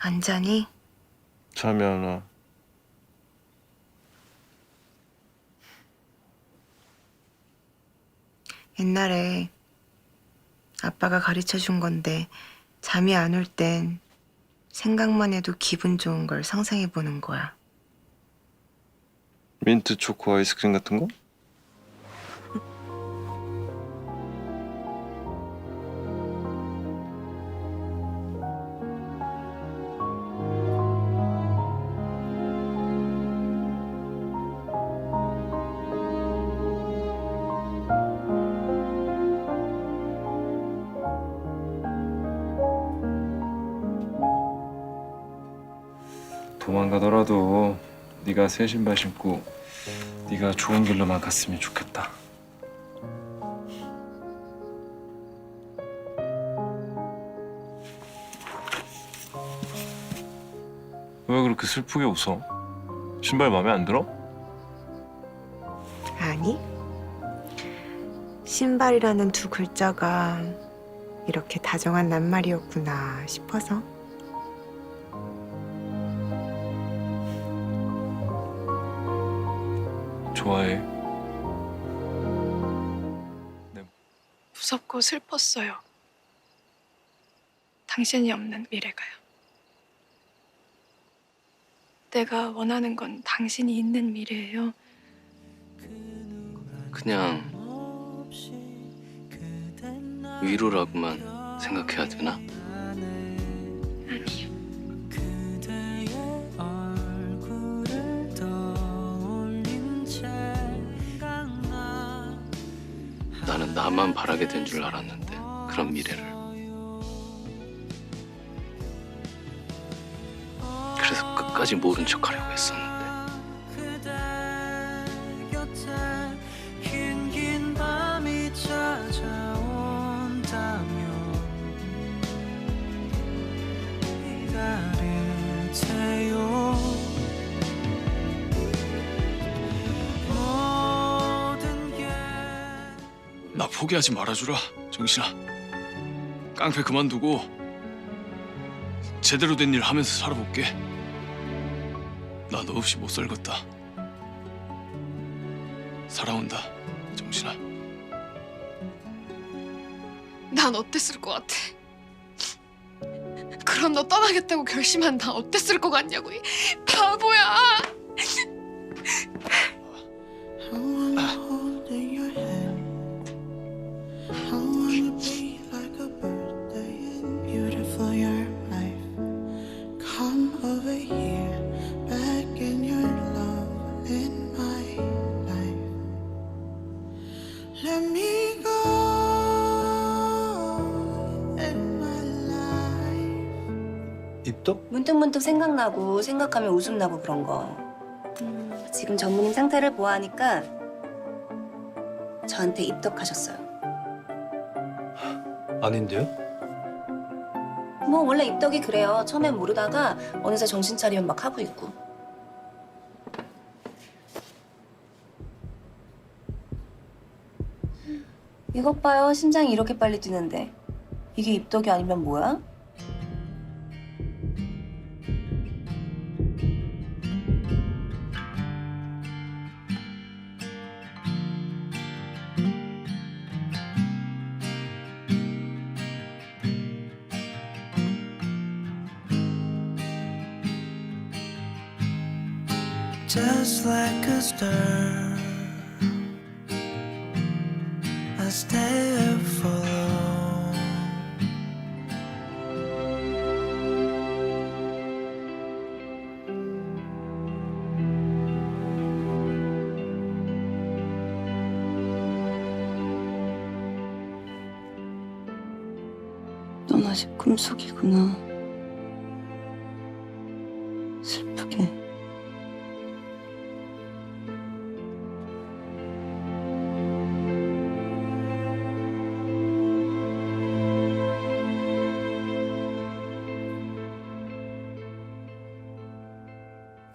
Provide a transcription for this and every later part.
안 자니? 잠이 안 와. 옛날에 아빠가 가르쳐 준 건데 잠이 안 올 땐 생각만 해도 기분 좋은 걸 상상해 보는 거야. 민트 초코 아이스크림 같은 거? 도망가더라도 네가 새 신발 신고 네가 좋은 길로만 갔으면 좋겠다. 왜 그렇게 슬프게 웃어? 신발 마음에 안 들어? 아니? 신발이라는 두 글자가 이렇게 다정한 낱말이었구나 싶어서. 좋아해. 무섭고 슬펐어요. 당신이 없는 미래가요. 내가 원하는 건 당신이 있는 미래예요. 그냥 위로라고만 생각해야 되나? 나만 바라게 된 줄 알았는데 그런 미래를. 그래서 끝까지 모른 척하려고 했었는데 포기하지 말아주라, 정신아. 깡패 그만두고 제대로 된 일 하면서 살아볼게. 나 너 없이 못 살겠다. 살아온다, 정신아. 난 어땠을 것 같아? 그럼 너 떠나겠다고 결심한 나 어땠을 것 같냐고 이 바보야! 입덕? 문득문득 생각나고 생각하면 웃음 나고 그런 거. 음, 지금 전무님 상태를 보아하니까 저한테 입덕하셨어요. 아닌데요? 뭐 원래 입덕이 그래요. 처음엔 모르다가 어느새 정신 차리면 막 하고 있고. 이것 봐요. 심장이 이렇게 빨리 뛰는데. 이게 입덕이 아니면 뭐야? Just like a star. I stay up for long. 넌 아직 꿈속이구나.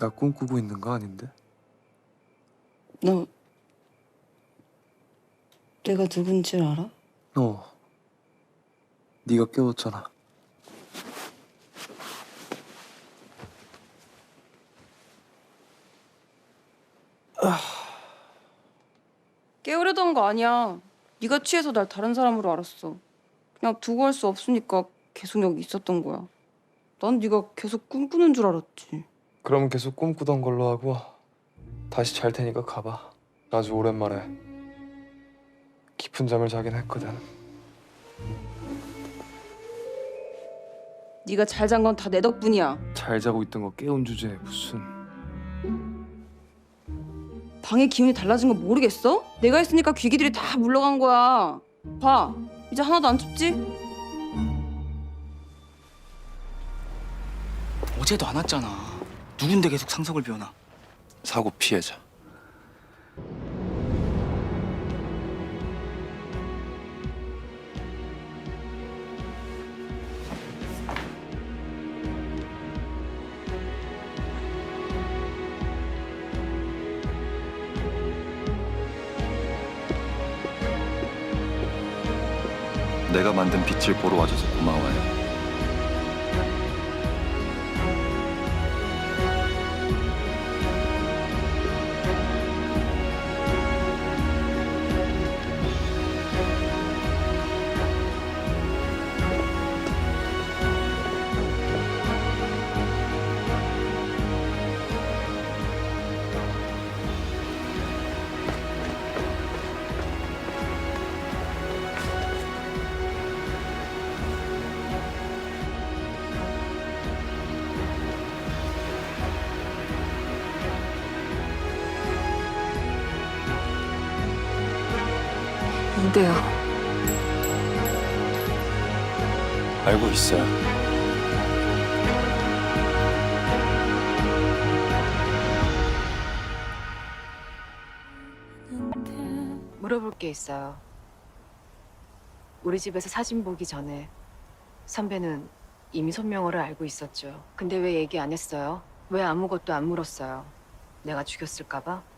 나 꿈꾸고 있는 거 아닌데? 너 내가 누군 줄 알아? 어. 네가 깨웠잖아. 깨우려던 거 아니야. 네가 취해서 날 다른 사람으로 알았어. 그냥 두고 할 수 없으니까 계속 여기 있었던 거야. 난 네가 계속 꿈꾸는 줄 알았지. 그럼 계속 꿈꾸던 걸로 하고 다시 잘 테니까 가봐. 아주 오랜만에 깊은 잠을 자긴 했거든. 네가 잘 잔 건 다 내 덕분이야. 잘 자고 있던 거 깨운 주제에 무슨 방의 기운이 달라진 거 모르겠어? 내가 있으니까 귀기들이 다 물러간 거야. 봐, 이제 하나도 안 춥지? 어제도 안 왔잖아. 누군데 계속 상석을 비워놔? 사고 피해자. 내가 만든 빛을 보러 와줘서 고마워요. 이대요. 알고 있어요. 물어볼 게 있어요. 우리 집에서 사진 보기 전에 선배는 이미 손명호를 알고 있었죠. 근데 왜 얘기 안 했어요? 왜 아무것도 안 물었어요? 내가 죽였을까봐?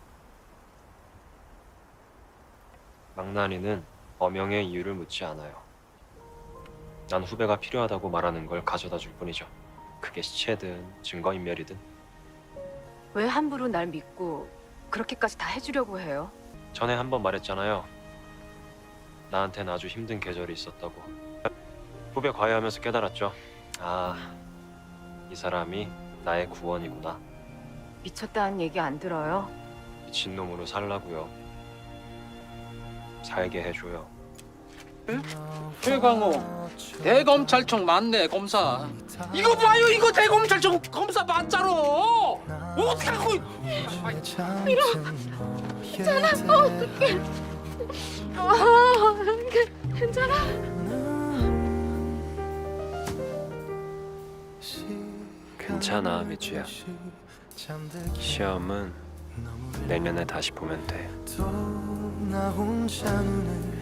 망나니는 어명의 이유를 묻지 않아요. 난 후배가 필요하다고 말하는 걸 가져다 줄 뿐이죠. 그게 시체든 증거인멸이든 왜 함부로 날 믿고 그렇게까지 다 해주려고 해요? 전에 한 번 말했잖아요. 나한테는 아주 힘든 계절이 있었다고. 후배 과외하면서 깨달았죠. 아, 이 사람이 나의 구원이구나. 미쳤다는 얘기 안 들어요? 미친놈으로 살라고요. 살게 해줘요. 최강호 대검찰청 맞네 검사. 이거 봐요 이거 대검찰청 검사 맞잖아. 어떻게 하고? 괜찮아, 미주야. 시험은 내년에 다시 보면 돼. 나 혼자 눈을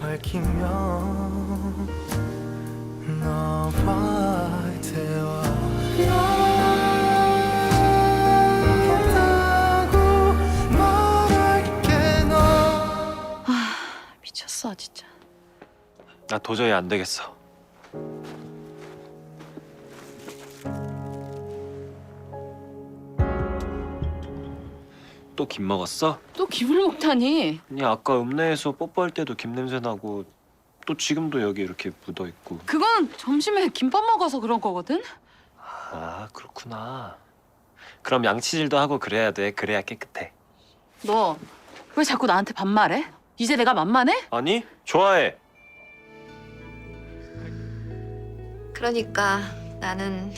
밝히며 너와 대화 너겠다고 말할게 너 미쳤어 진짜. 나 도저히 안 되겠어. 또 김 먹었어? 또 김을 먹다니. 아니 아까 읍내에서 뽀뽀할 때도 김 냄새 나고 또 지금도 여기 이렇게 묻어 있고. 그건 점심에 김밥 먹어서 그런 거거든. 아 그렇구나. 그럼 양치질도 하고 그래야 돼. 그래야 깨끗해. 너 왜 자꾸 나한테 반말해? 이제 내가 만만해? 아니 좋아해. 그러니까 나는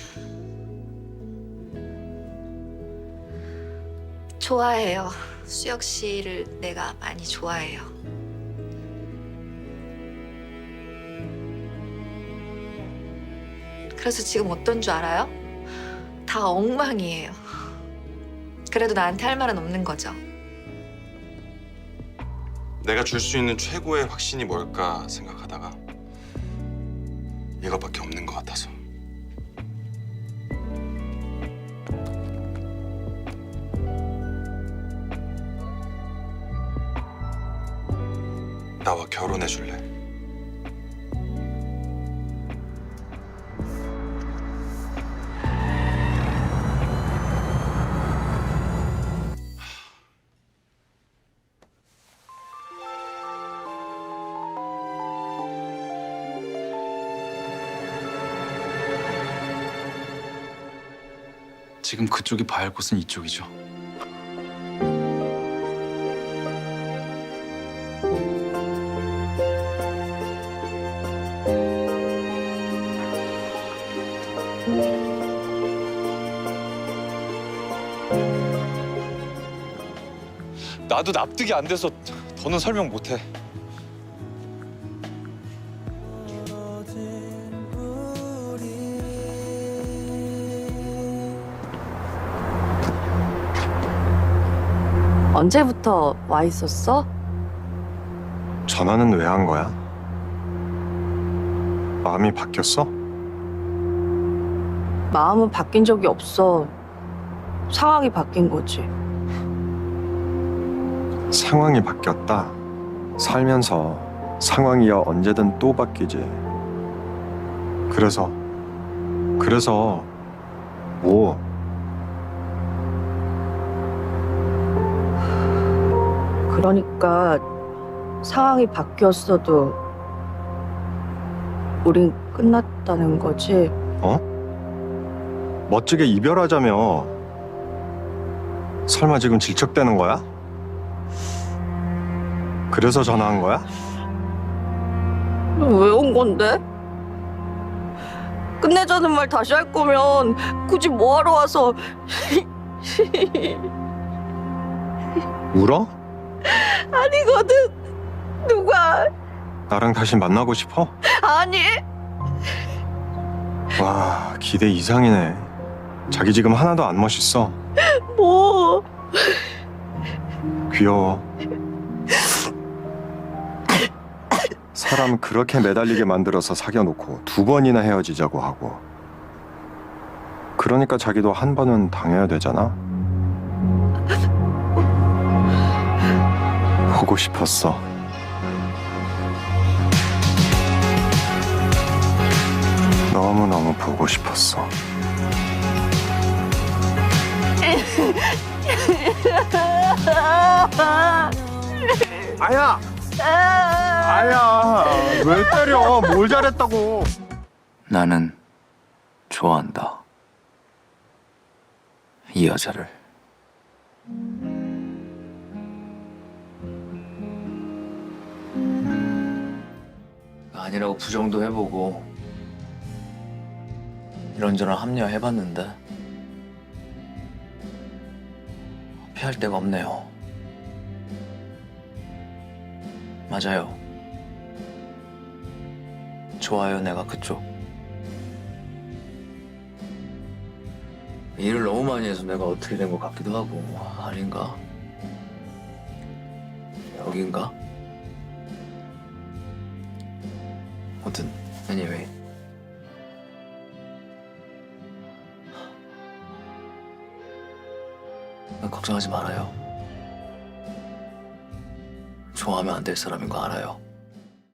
좋아해요. 수혁 씨를 내가 많이 좋아해요. 그래서 지금 어떤 줄 알아요? 다 엉망이에요. 그래도 나한테 할 말은 없는 거죠. 내가 줄 수 있는 최고의 확신이 뭘까 생각하다가 이것밖에 없는 것 같아서. 나와 결혼해 줄래? 지금 그쪽이 봐야 할 곳은 이쪽이죠. 나도 납득이 안 돼서 더는 설명 못해. 언제부터 와 있었어? 전화는 왜 한 거야? 마음이 바뀌었어? 마음은 바뀐 적이 없어. 상황이 바뀐 거지. 상황이 바뀌었다. 살면서 상황이야 언제든 또 바뀌지. 그래서 그래서 뭐 그러니까 상황이 바뀌었어도 우린 끝났다는 거지. 멋지게 이별하자며 설마 지금 질척대는 거야? 그래서 전화한 거야? 왜 온 건데? 끝내자는 말 다시 할 거면 굳이 뭐하러 와서 울어? 아니거든. 누가 나랑 다시 만나고 싶어? 아니 와 기대 이상이네. 자기 지금 하나도 안 멋있어. 뭐 귀여워. 사람 그렇게 매달리게 만들어서 사귀어놓고 두 번이나 헤어지자고 하고. 그러니까 자기도 한 번은 당해야 되잖아. 보고 싶었어. 너무너무 보고 싶었어. 아야! 아야! 왜 때려? 뭘 잘했다고? 나는 좋아한다. 이 여자를. 아니라고 부정도 해보고 이런저런 합리화해봤는데 피할 데가 없네요. 맞아요. 좋아요, 내가 그쪽. 일을 너무 많이 해서 내가 어떻게 된 것 같기도 하고 아닌가? 여긴가? 뭐든 anyway 걱정하지 말아요 좋아하면 안 될 사람인 거 알아요